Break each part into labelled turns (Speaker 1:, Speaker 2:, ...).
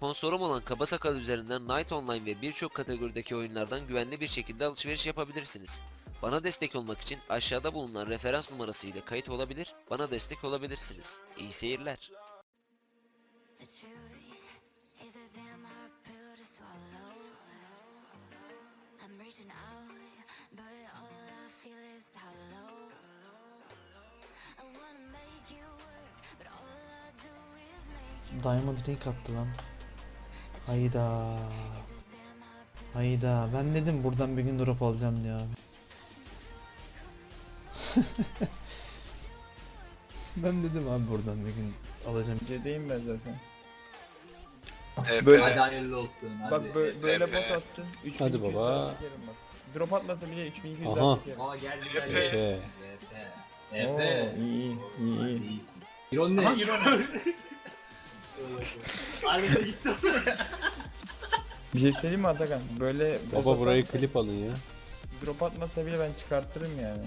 Speaker 1: Sponsorum olan Kaba Sakal üzerinden Night Online ve birçok kategorideki oyunlardan güvenli bir şekilde alışveriş yapabilirsiniz. Bana destek olmak için aşağıda bulunan referans numarası ile kayıt olabilir, bana destek olabilirsiniz. İyi seyirler.
Speaker 2: Diamond Ring attı lan. Hayda. Hayda. Ben dedim buradan bir gün drop alacağım diye abi. ben dedim abi buradan bir gün alacağım.
Speaker 3: Cedeyim ben zaten.
Speaker 4: Böyle.
Speaker 5: Hadi hayırlı olsun. Hadi.
Speaker 3: Bak böyle, böyle
Speaker 4: Efe.
Speaker 3: boss atsın. 3200
Speaker 4: Hadi baba.
Speaker 3: daha çekerim bak. Drop atmasa bile 3200
Speaker 4: Aha.
Speaker 3: daha çekerim.
Speaker 5: Aa geldi geldi.
Speaker 4: Efe.
Speaker 5: Efe.
Speaker 3: Oo,
Speaker 5: Efe.
Speaker 3: iyi iyi iyi. iyi.
Speaker 5: İyisin. Iron ne? Harbiden gitti.
Speaker 3: Bir şey söyleyeyim mi Atakan? Böyle boss
Speaker 4: Baba burayı
Speaker 3: atarsa,
Speaker 4: klip alın ya.
Speaker 3: Drop atmasa bile ben çıkartırım yani.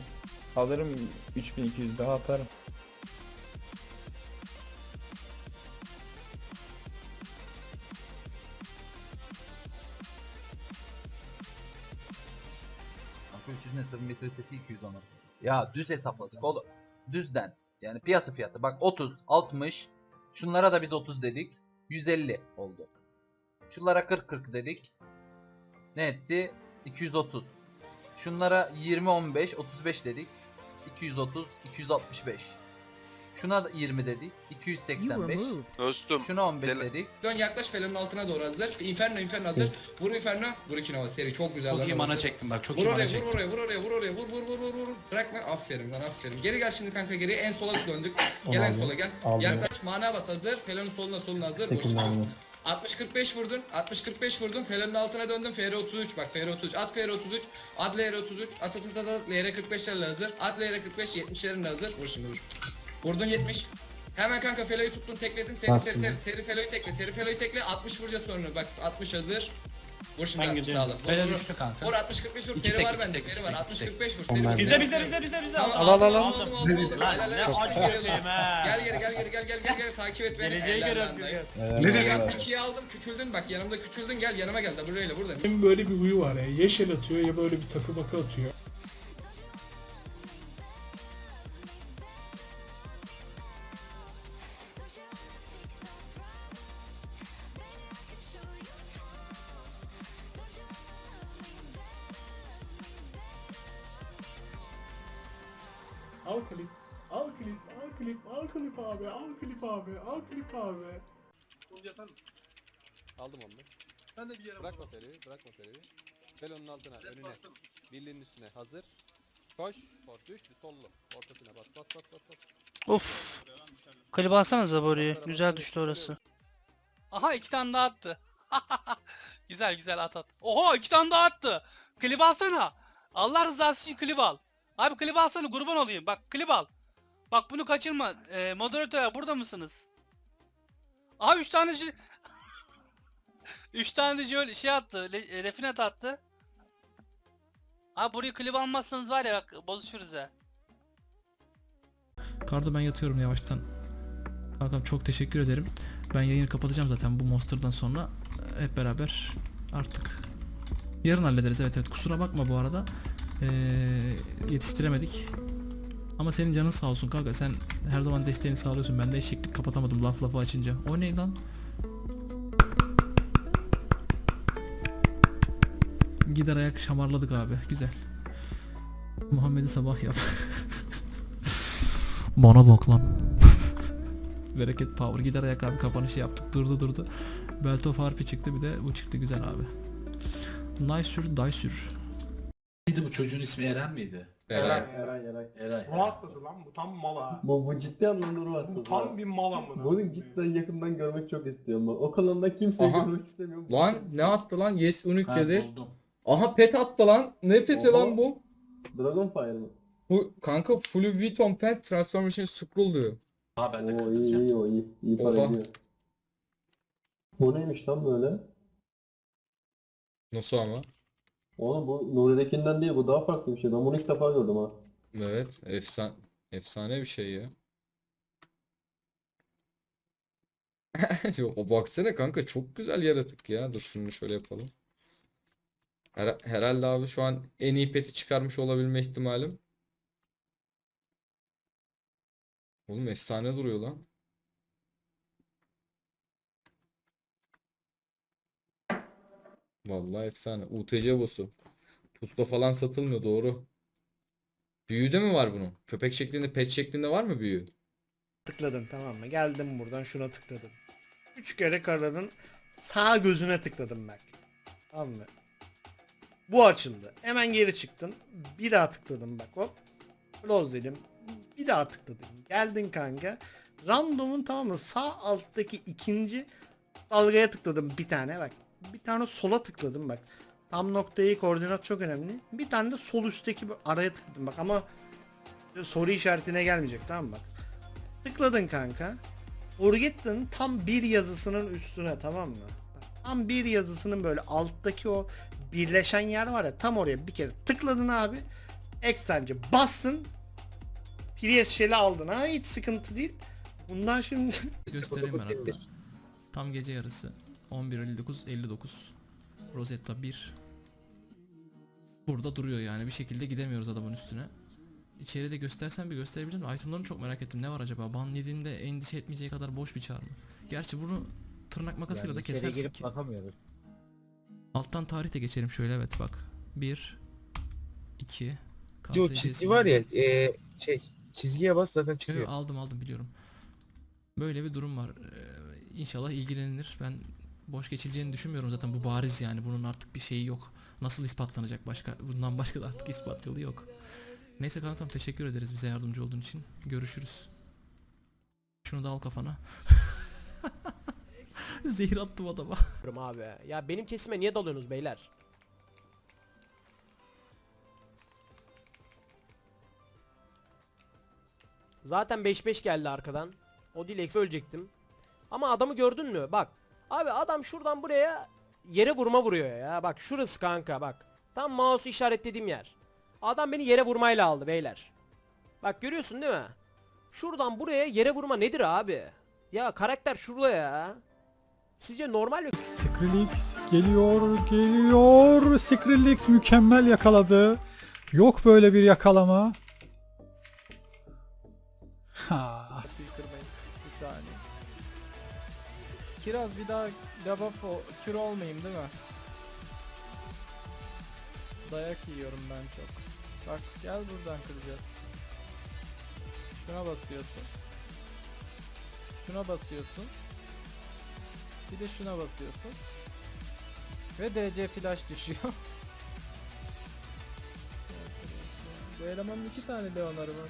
Speaker 3: Alırım 3200 daha atarım.
Speaker 5: Kanka 300 ne metre seti 200 ona. Ya düz hesapladık oğlum. Düzden. Yani piyasa fiyatı. Bak 30, 60. Şunlara da biz 30 dedik. 150 oldu. Şunlara 40 40 dedik. Ne etti? 230. Şunlara 20 15 35 dedik. 230 265. Şuna da 20 dedik. 285.
Speaker 6: Dostum.
Speaker 5: Şuna 15
Speaker 6: Gel-
Speaker 5: dedik.
Speaker 7: Dön yaklaş Felan'ın altına doğru hazır. Inferno Inferno hazır. Vur Inferno. Vur Ikinova seri çok güzel.
Speaker 8: Çok iyi mana çektim bak çok
Speaker 7: Vur
Speaker 8: iyi mana
Speaker 7: oraya, vur
Speaker 8: çektim.
Speaker 7: oraya, vur oraya, vur oraya, vur vur vur vur vur. Bırakma. Aferin lan aferin. Geri gel şimdi kanka geri en sola döndük. Gel en sola gel. Yaklaş mana bas hazır. Felan'ın soluna soluna hazır. Vur. 60-45 vurdun. 60-45 vurdun. Felan'ın altına döndün. FR33 bak FR33. At FR33. At LR33. At at at at. LR45'lerle hazır. At LR45 70'lerin hazır. Vur şimdi vur. Vurdun 70. Hemen kanka Felo'yu tuttun tekledin. Seri seri seri, seri Felo'yu tekle. Seri Felo'yu tekle. 60 vuracağız sonra. Bak 60 hazır. Vur şimdi
Speaker 8: Ben
Speaker 7: 60
Speaker 8: gidiyorum.
Speaker 7: sağlam.
Speaker 8: Felo düştü kanka.
Speaker 7: Vur 60 45 vur.
Speaker 8: İki
Speaker 7: Seri
Speaker 8: tek,
Speaker 7: var
Speaker 8: iki
Speaker 7: bende.
Speaker 8: tek,
Speaker 7: Seri
Speaker 8: iki
Speaker 7: var.
Speaker 8: tek,
Speaker 7: 60
Speaker 8: iki tek.
Speaker 7: 45 vur. Seri vur.
Speaker 3: Bizde bizde bizde bizde bizde.
Speaker 7: Tamam,
Speaker 2: Al, al, al, al.
Speaker 7: aldım, aldım, aldım, aldım. Helal,
Speaker 8: ne
Speaker 7: helal.
Speaker 8: aç göreyim ha.
Speaker 7: Gel geri gel geri gel gel gel gel takip et beni.
Speaker 3: Geleceği
Speaker 7: Helal lan dayı.
Speaker 3: yer.
Speaker 7: Ne demek? İkiye aldım küçüldün bak yanımda küçüldün gel yanıma gel W ile burada.
Speaker 9: Benim böyle bir huyu var ya. Yeşil atıyor ya böyle bir takı bakı atıyor. Al klip, al klip, al klip, al klip abi, al klip abi, al klip abi.
Speaker 4: Aldım onu. Sen de bir yere Bırakma feriyi, bırakma feriyi. Belonun altına, önüne. Birliğin üstüne hazır. Koş, koş, düş, sollu. Ortasına bas, bas, bas, bas, bas.
Speaker 8: Of. Klip alsanıza burayı. Güzel düştü orası. Aha iki tane daha attı. güzel güzel at at. Oho iki tane daha attı. Klip alsana. Allah rızası için klip al. Abi klip alsana kurban olayım. Bak klip al. Bak bunu kaçırma. Ee, moderatör burada mısınız? Aha 3 tane şey... 3 tane de şey attı. Le, e, refinet attı. Abi burayı klip almazsanız var ya bak bozuşuruz ha.
Speaker 10: Kardo ben yatıyorum yavaştan. Kankam çok teşekkür ederim. Ben yayını kapatacağım zaten bu Monster'dan sonra. Hep beraber artık yarın hallederiz. Evet evet kusura bakma bu arada. Ee, yetiştiremedik. Ama senin canın sağ olsun kanka. Sen her zaman desteğini sağlıyorsun. Ben de eşeklik kapatamadım laf lafı açınca. O ne lan? Gider ayak şamarladık abi. Güzel. Muhammed'i sabah yap. Bana bak lan. Bereket Power gider ayak abi kapanışı yaptık durdu durdu. Belt of Harpy çıktı bir de bu çıktı güzel abi. Nice sür, die sür.
Speaker 8: Neydi bu çocuğun ismi Eren miydi?
Speaker 9: Eray,
Speaker 3: Eray Eray.
Speaker 8: Eray.
Speaker 9: Bu hastası lan, bu tam mal ha.
Speaker 3: Bu, bu ciddi anlamda ruh hastası.
Speaker 9: Bu tam bir mal amına.
Speaker 3: Bunu cidden yakından görmek çok istiyorum. O kanalda kimseyi
Speaker 11: Aha.
Speaker 3: görmek istemiyorum.
Speaker 11: Lan ne attı lan? Yes Unique
Speaker 8: Ha,
Speaker 11: dedi.
Speaker 8: buldum.
Speaker 11: Aha pet attı lan. Ne peti
Speaker 3: Oha.
Speaker 11: lan bu?
Speaker 3: Dragonfire mı?
Speaker 11: Bu kanka Full Vuitton pet Transformation Scroll diyor.
Speaker 8: Ha ben de
Speaker 3: Oo iyi
Speaker 8: katılacağım.
Speaker 3: iyi o iyi. İyi para
Speaker 11: Oha.
Speaker 3: ediyor. Bu neymiş lan böyle?
Speaker 11: Nasıl ama?
Speaker 3: Oğlum bu Nuri'dekinden değil bu daha farklı bir şey. Ben bunu ilk defa gördüm ha.
Speaker 11: Evet, efsane efsane bir şey ya. o baksana kanka çok güzel yaratık ya. Dur şunu şöyle yapalım. Her- herhalde abi şu an en iyi peti çıkarmış olabilme ihtimalim. Oğlum efsane duruyor lan. Vallahi efsane. UTC boss'u. Pusta falan satılmıyor doğru. Büyüğü de mi var bunun? Köpek şeklinde, pet şeklinde var mı büyüğü?
Speaker 9: Tıkladım tamam mı? Geldim buradan şuna tıkladım. Üç kere karların sağ gözüne tıkladım bak. Tamam mı? Bu açıldı. Hemen geri çıktın. Bir daha tıkladım bak hop. Close dedim. Bir daha tıkladım. Geldin kanka. Random'un tamam mı? Sağ alttaki ikinci dalgaya tıkladım bir tane bak. Bir tane sola tıkladım bak. Tam noktayı koordinat çok önemli. Bir tane de sol üstteki araya tıkladım bak ama soru işaretine gelmeyecek tamam mı bak. Tıkladın kanka. Forget'in tam bir yazısının üstüne tamam mı? Tam bir yazısının böyle alttaki o birleşen yer var ya tam oraya bir kere tıkladın abi. Eksenci bastın. Prius Shell'i aldın ha hiç sıkıntı değil. Bundan şimdi
Speaker 10: Göstereyim ben hatta. Tam gece yarısı. 11.59 59. Rosetta 1. Burada duruyor yani bir şekilde gidemiyoruz adamın üstüne. İçeride göstersen bir gösterebilir miyim? Itemlarını çok merak ettim. Ne var acaba? Ban yediğinde endişe etmeyeceği kadar boş bir çağrı mı? Gerçi bunu tırnak makasıyla da kesersin ki.
Speaker 3: bakamıyoruz.
Speaker 10: Alttan tarih de geçelim şöyle evet bak. 1 2
Speaker 6: O çizgi var ya e, şey çizgiye bas zaten
Speaker 10: Yo, yo,
Speaker 6: çıkıyor.
Speaker 10: aldım aldım biliyorum. Böyle bir durum var. Ee, inşallah ilgilenilir. Ben boş geçileceğini düşünmüyorum zaten bu bariz yani bunun artık bir şeyi yok. Nasıl ispatlanacak başka? Bundan başka da artık ispat yolu yok. Neyse kankam teşekkür ederiz bize yardımcı olduğun için. Görüşürüz. Şunu da al kafana. Zehir attım adama.
Speaker 12: abi. Ya benim kesime niye dalıyorsunuz beyler? Zaten 5-5 geldi arkadan. O Dilex'e ölecektim. Ama adamı gördün mü? Bak. Abi adam şuradan buraya yere vurma vuruyor ya. Bak şurası kanka bak. Tam mouse işaretlediğim yer. Adam beni yere vurmayla aldı beyler. Bak görüyorsun değil mi? Şuradan buraya yere vurma nedir abi? Ya karakter şurada ya. Sizce normal mi?
Speaker 9: Skrillex geliyor, geliyor. Skrillex mükemmel yakaladı. Yok böyle bir yakalama. Ha.
Speaker 3: Kiraz bir daha labaf o kür olmayayım değil mi? Dayak yiyorum ben çok. Bak gel buradan kıracağız. Şuna basıyorsun. Şuna basıyorsun. Bir de şuna basıyorsun. Ve DC flash düşüyor. Bu elemanın iki tane leonarı var.